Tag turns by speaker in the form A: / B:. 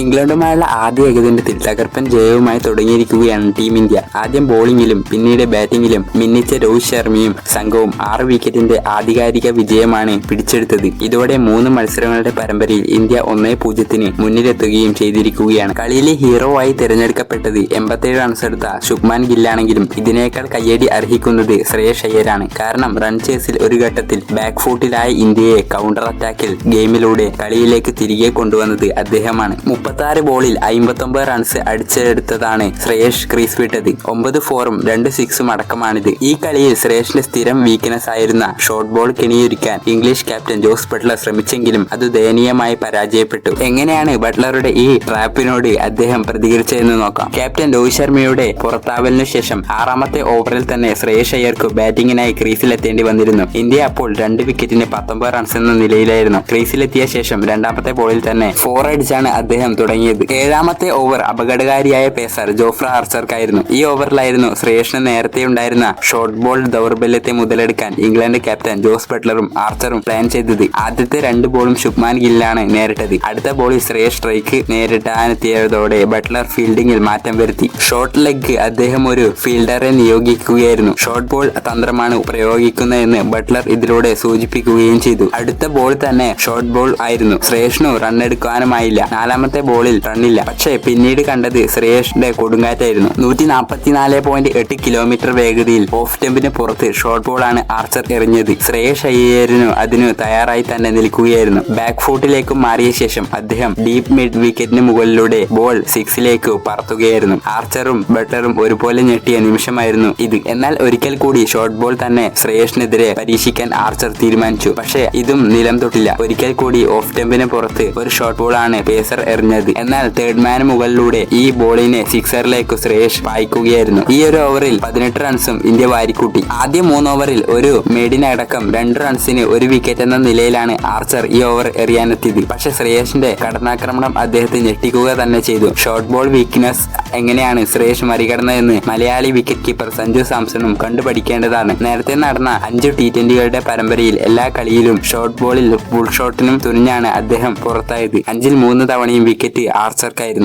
A: ഇംഗ്ലണ്ടുമായുള്ള ആദ്യ ഏകദിനത്തിൽ തകർപ്പൻ ജയവുമായി തുടങ്ങിയിരിക്കുകയാണ് ടീം ഇന്ത്യ. ആദ്യം ബോളിംഗിലും പിന്നീട് ബാറ്റിംഗിലും മിന്നിച്ച രോഹിത് ശർമ്മയും സംഘവും ആറ് വിക്കറ്റിന്റെ ആധികാരിക വിജയമാണ് പിടിച്ചെടുത്തത്. ഇതോടെ മൂന്ന് മത്സരങ്ങളുടെ പരമ്പരയിൽ ഇന്ത്യ ഒന്നേ പൂജ്യത്തിന് മുന്നിലെത്തുകയും ചെയ്തിരിക്കുകയാണ്. കളിയിലെ ഹീറോ ആയി തിരഞ്ഞെടുക്കപ്പെട്ടത് എൺപത്തേഴ് റൺസ് എടുത്ത ശുഭ്മാൻ ഗില്ലാണെങ്കിലും ഇതിനേക്കാൾ കയ്യടി അർഹിക്കുന്നത് ശ്രേയസ് അയ്യരാണ്. കാരണം റൺ ചേസിൽ ഒരു ഘട്ടത്തിൽ ബാക്ക് ഫൂട്ടിലായ ഇന്ത്യയെ കൗണ്ടർ അറ്റാക്കിൽ ഗെയിമിലൂടെ കളിയിലേക്ക് തിരികെ കൊണ്ടുവന്നത് അദ്ദേഹമാണ്. മുപ്പത്തി ബോളിൽ അമ്പത്തൊമ്പത് റൺസ് അടിച്ചെടുത്തതാണ് ശ്രേയസ് ക്രീസ് വിട്ടത്. ഒമ്പത് ഫോറും രണ്ട് സിക്സും അടക്കമാണിത്. ഈ കളിയിൽ ശ്രേയസിന്റെ സ്ഥിരം വീക്ക്നെസ് ആയിരുന്ന ഷോർട്ട് ബോൾ കിണിയൊരുക്കാൻ ഇംഗ്ലീഷ് ക്യാപ്റ്റൻ ജോസ് ബട്ട്ലർ ശ്രമിച്ചെങ്കിലും അത് ദയനീയമായി പരാജയപ്പെട്ടു. എങ്ങനെയാണ് ബട്ട്ലറുടെ ഈ ട്രാപ്പിനോട് അദ്ദേഹം പ്രതികരിച്ചതെന്ന് നോക്കാം. ക്യാപ്റ്റൻ രോഹിത് ശർമ്മയുടെ പുറത്താവലിനു ശേഷം ആറാമത്തെ ഓവറിൽ തന്നെ ശ്രേയസ് അയ്യർക്ക് ബാറ്റിംഗിനായി ക്രീസിലെത്തേണ്ടി വന്നിരുന്നു. ഇന്ത്യ അപ്പോൾ രണ്ട് വിക്കറ്റിന് പത്തൊമ്പത് റൺസ് എന്ന നിലയിലായിരുന്നു. ക്രീസിലെത്തിയ ശേഷം രണ്ടാമത്തെ ബോളിൽ തന്നെ ഫോർ അടിച്ചാണ് അദ്ദേഹം തുടങ്ങിയത്. ഏഴാമത്തെ ഓവർ അപകടകാരിയായ പേസർ ജോഫ്ര ഹർസർക്കായിരുന്നു. ഈ ഓവറിലായിരുന്നു ശ്രേയസിന് നേരത്തെ ഉണ്ടായിരുന്ന ഷോർട്ട് ബോൾ ദൗർബല്യത്തെ മുതലെടുക്കാൻ ഇംഗ്ലണ്ട് ക്യാപ്റ്റൻ ജോസ് ബട്ട്ലറും ആർച്ചറും പ്ലാൻ ചെയ്തത്. ആദ്യത്തെ രണ്ട് ബോളും ശുഭ്മാൻ ഗില്ലാണ് നേരിട്ടത്. അടുത്ത ബോളിൽ ശ്രേയസ് സ്ട്രൈക്ക് നേരിട്ടാനെത്തിയതോടെ ബട്ട്ലർ ഫീൽഡിംഗിൽ മാറ്റം വരുത്തി. ഷോർട്ട് ലെഗ് അദ്ദേഹം ഒരു ഫീൽഡറെ നിയോഗിക്കുകയായിരുന്നു. ഷോർട്ട് ബോൾ തന്ത്രമാണ് പ്രയോഗിക്കുന്നതെന്ന് ബട്ട്ലർ ഇതിലൂടെ സൂചിപ്പിക്കുകയും ചെയ്തു. അടുത്ത ബോൾ തന്നെ ഷോർട്ട് ബോൾ ആയിരുന്നു. ശ്രേഷ്ണു റൺ എടുക്കാനുമായില്ല. നാലാമത്തെ ബോളിൽ റണ്ണില്ല. പക്ഷേ പിന്നീട് കണ്ടത് ശ്രേയസിന്റെ കൊടുങ്കാറ്റായിരുന്നു. നൂറ്റി നാൽപ്പത്തിനാല് പോയിന്റ് എട്ട് കിലോമീറ്റർ വേഗതയിൽ ഓഫ് സ്റ്റെമ്പിന് പുറത്ത് ഷോർട്ട് ബോളാണ് ആർച്ചർ എറിഞ്ഞത്. ശ്രേയസ് അയ്യരനു അതിനു തയ്യാറായി തന്നെ നിൽക്കുകയായിരുന്നു. ബാക്ക് ഫോട്ടിലേക്കും മാറിയ ശേഷം അദ്ദേഹം ഡീപ് മിഡ് വിക്കറ്റിന് മുകളിലൂടെ ബോൾ സിക്സിലേക്ക് പറത്തുകയായിരുന്നു. ആർച്ചറും ബട്ടറും ഒരുപോലെ ഞെട്ടിയ നിമിഷമായിരുന്നു ഇത്. എന്നാൽ ഒരിക്കൽ കൂടി ഷോർട്ട് ബോൾ തന്നെ ശ്രേയസിനെതിരെ പരീക്ഷിക്കാൻ ആർച്ചർ തീരുമാനിച്ചു. പക്ഷേ ഇതും നിലം തൊട്ടില്ല. ഒരിക്കൽ കൂടി ഓഫ് ടെമ്പിന് പുറത്ത് ഒരു ഷോർട്ട് ബോൾ ആണ് പേസർ എറിഞ്ഞത്. എന്നാൽ തേർഡ് മാൻ മുകളിലൂടെ ഈ ബോളിനെ സിക്സറിലേക്ക് ശ്രേഷ് പായിക്കുകയായിരുന്നു. ഈ ഒരു ഓവറിൽ പതിനെട്ട് റൺസും ഇന്ത്യ വാരിക്കൂട്ടി. ആദ്യ മൂന്ന് ഓവറിൽ ഒരു മെഡിനടക്കം രണ്ട് റൺസിന് ഒരു വിക്കറ്റ് എന്ന നിലയിലാണ് ആർച്ചർ ഈ ഓവർ എറിയാനെത്തിയത്. പക്ഷെ ശ്രേയസിന്റെ കടന്നാക്രമണം അദ്ദേഹത്തെ ഞെട്ടിക്കുക തന്നെ ചെയ്തു. ഷോർട്ട് ബോൾ വീക്ക്നെസ് എങ്ങനെയാണ് ശ്രേയസ് മറികടന്നതെന്ന് മലയാളി വിക്കറ്റ് കീപ്പർ സഞ്ജു സാംസണും കണ്ടുപഠിക്കേണ്ടതാണ്. നേരത്തെ നടന്ന അഞ്ച് ടി ട്വന്റികളുടെ പരമ്പരയിൽ എല്ലാ കളിയിലും ഷോർട്ട് ബോളിൽ ഫുൾ ഷോട്ടിനും തുനിഞ്ഞാണ് അദ്ദേഹം പുറത്തായത്. അഞ്ചിൽ മൂന്ന് തവണയും വിക്കറ്റ് ആർച്ചർക്കായിരുന്നു